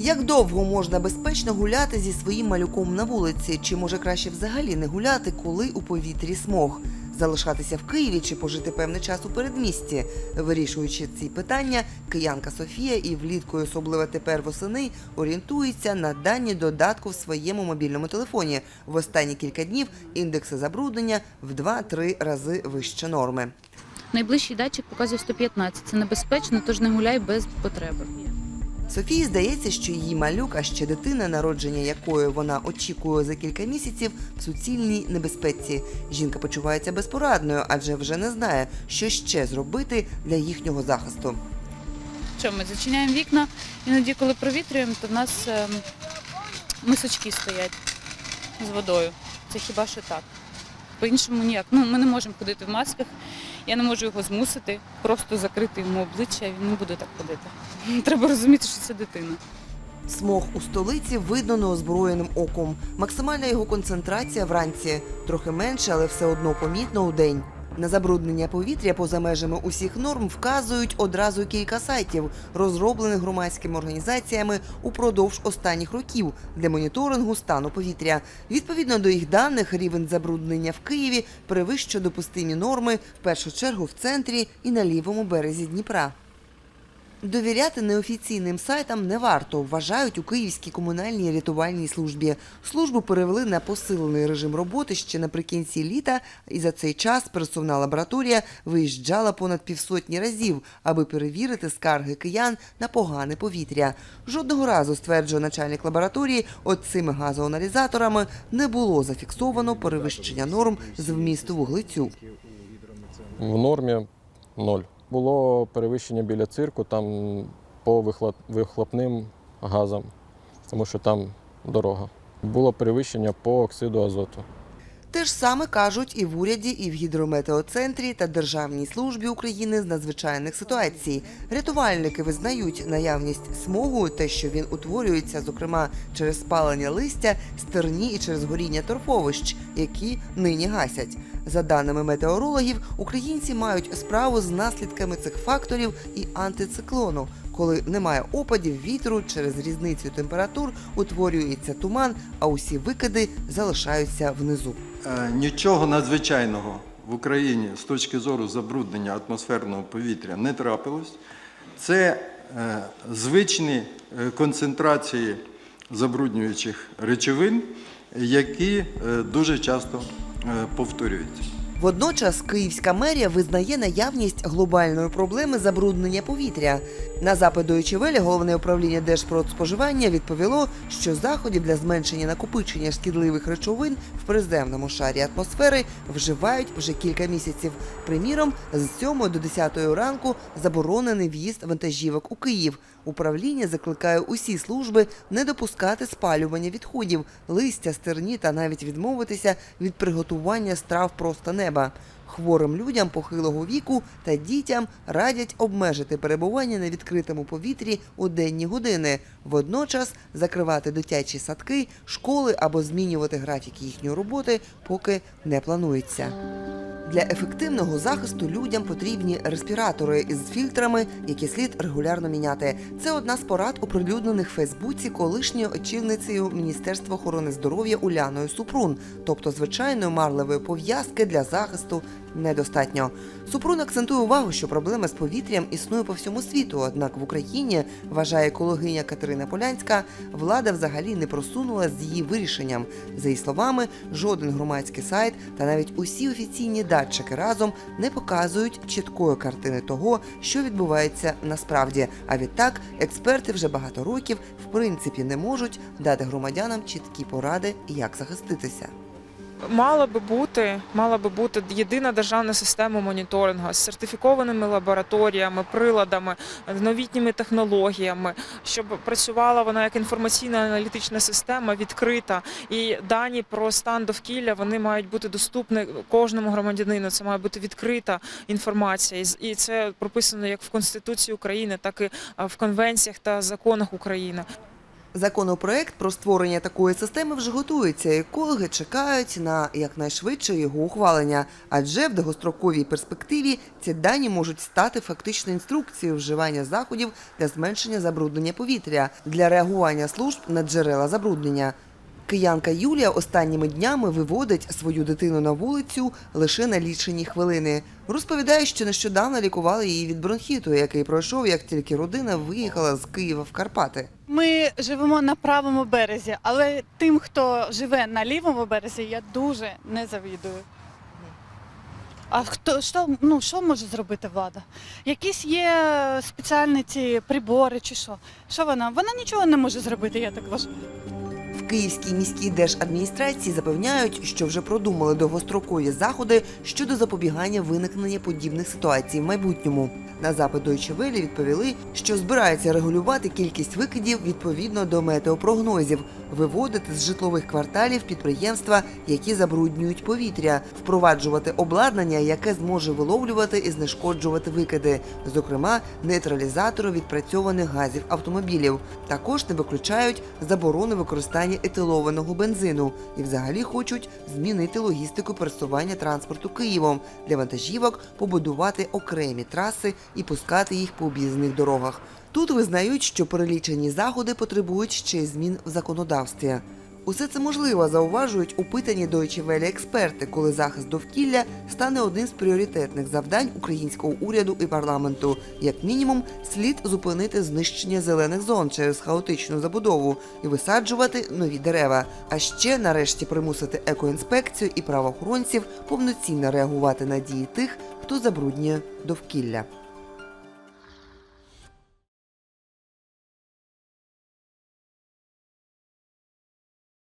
Як довго можна безпечно гуляти зі своїм малюком на вулиці? Чи може краще взагалі не гуляти, коли у повітрі смог? Залишатися в Києві чи пожити певний час у передмісті? Вирішуючи ці питання, киянка Софія і влітку, особливо тепер восени, орієнтується на дані додатку в своєму мобільному телефоні. В останні кілька днів індекси забруднення в 2-3 рази вище норми. Найближчий датчик показує 115. Це небезпечно, тож не гуляй без потреби. Софії здається, що її малюк, а ще дитина, народження якої вона очікує за кілька місяців, в суцільній небезпеці. Жінка почувається безпорадною, адже вже не знає, що ще зробити для їхнього захисту. Що ми зачиняємо вікна, іноді, коли провітрюємо, то в нас ем, мисочки стоять з водою. Це хіба що так. По-іншому ніяк. Ну, ми не можемо ходити в масках. Я не можу його змусити, просто закрити йому обличчя, він не буде так ходити. Треба розуміти, що це дитина. Смог у столиці видно неозброєним оком. Максимальна його концентрація вранці трохи менше, але все одно помітно у день. На забруднення повітря поза межами усіх норм вказують одразу кілька сайтів, розроблених громадськими організаціями упродовж останніх років для моніторингу стану повітря. Відповідно до їх даних, рівень забруднення в Києві перевищує допустимі норми в першу чергу в центрі і на лівому березі Дніпра. Довіряти неофіційним сайтам не варто, вважають у Київській комунальній рятувальній службі. Службу перевели на посилений режим роботи ще наприкінці літа, і за цей час пересувна лабораторія виїжджала понад півсотні разів, аби перевірити скарги киян на погане повітря. Жодного разу, стверджує начальник лабораторії, от цими газоаналізаторами не було зафіксовано перевищення норм з вмісту вуглецю. В нормі ноль. Було перевищення біля цирку там по вихлоп- вихлопним газам, тому що там дорога. Було перевищення по оксиду азоту. Те ж саме кажуть і в уряді, і в гідрометеоцентрі та Державній службі України з надзвичайних ситуацій. Рятувальники визнають наявність смогу, те, що він утворюється, зокрема через спалення листя, стерні і через горіння торфовищ, які нині гасять. За даними метеорологів, українці мають справу з наслідками цих факторів і антициклону. Коли немає опадів, вітру через різницю температур утворюється туман, а усі викиди залишаються внизу. Е, Нічого надзвичайного в Україні з точки зору забруднення атмосферного повітря не трапилось. Це е, звичні е, концентрації забруднюючих речовин, які дуже часто повторюються. Водночас Київська мерія визнає наявність глобальної проблеми забруднення повітря. На запит до Ічевелі головне управління Держпродспоживання відповіло, що заходів для зменшення накопичення шкідливих речовин в приземному шарі атмосфери вживають вже кілька місяців. Приміром, з 7 до 10 ранку заборонений в'їзд вантажівок у Київ. Управління закликає усі служби не допускати спалювання відходів, листя, стерні та навіть відмовитися від приготування страв просто неба. Хворим людям похилого віку та дітям радять обмежити перебування на відкритому повітрі у денні години, водночас закривати дитячі садки, школи або змінювати графік їхньої роботи, поки не планується. Для ефективного захисту людям потрібні респіратори із фільтрами, які слід регулярно міняти. Це одна з порад, оприлюднених в Фейсбуці колишньою очільницею Міністерства охорони здоров'я Уляною Супрун, тобто звичайної марливої пов'язки для захисту недостатньо. Супрун акцентує увагу, що проблема з повітрям існує по всьому світу. Однак в Україні вважає екологиня Катерина Полянська, влада взагалі не просунула з її вирішенням. За її словами, жоден громадський сайт та навіть усі офіційні датчики разом не показують чіткої картини того, що відбувається насправді. А відтак експерти вже багато років в принципі не можуть дати громадянам чіткі поради, як захиститися. Мала би бути, мала би бути єдина державна система моніторингу з сертифікованими лабораторіями, приладами, новітніми технологіями, щоб працювала вона як інформаційна аналітична система, відкрита. І дані про стан довкілля вони мають бути доступні кожному громадянину. Це має бути відкрита інформація, І це прописано як в Конституції України, так і в конвенціях та законах України. Законопроект про створення такої системи вже готується. Екологи чекають на якнайшвидше його ухвалення, адже в довгостроковій перспективі ці дані можуть стати фактично інструкцією вживання заходів для зменшення забруднення повітря для реагування служб на джерела забруднення. Киянка Юлія останніми днями виводить свою дитину на вулицю лише на лічені хвилини. Розповідає, що нещодавно лікували її від бронхіту, який пройшов, як тільки родина виїхала з Києва в Карпати. Ми живемо на правому березі, але тим, хто живе на лівому березі, я дуже не завідую. А хто що, ну, що може зробити влада? Якісь є спеціальні ці прибори чи що? Що вона? Вона нічого не може зробити, я так вважаю. Київській міській держадміністрації запевняють, що вже продумали довгострокові заходи щодо запобігання виникнення подібних ситуацій в майбутньому. На запит Deutsche Welle відповіли, що збираються регулювати кількість викидів відповідно до метеопрогнозів, виводити з житлових кварталів підприємства, які забруднюють повітря, впроваджувати обладнання, яке зможе виловлювати і знешкоджувати викиди, зокрема нейтралізатори відпрацьованих газів автомобілів. Також не виключають заборону використання етилованого бензину і взагалі хочуть змінити логістику пересування транспорту Києвом для вантажівок, побудувати окремі траси і пускати їх по об'їзних дорогах. Тут визнають, що перелічені заходи потребують ще й змін в законодавстві. Усе це можливо, зауважують опитані Deutsche Welle експерти, коли захист довкілля стане одним з пріоритетних завдань українського уряду і парламенту. Як мінімум, слід зупинити знищення зелених зон через хаотичну забудову і висаджувати нові дерева. А ще нарешті примусити екоінспекцію і правоохоронців повноцінно реагувати на дії тих, хто забруднює довкілля.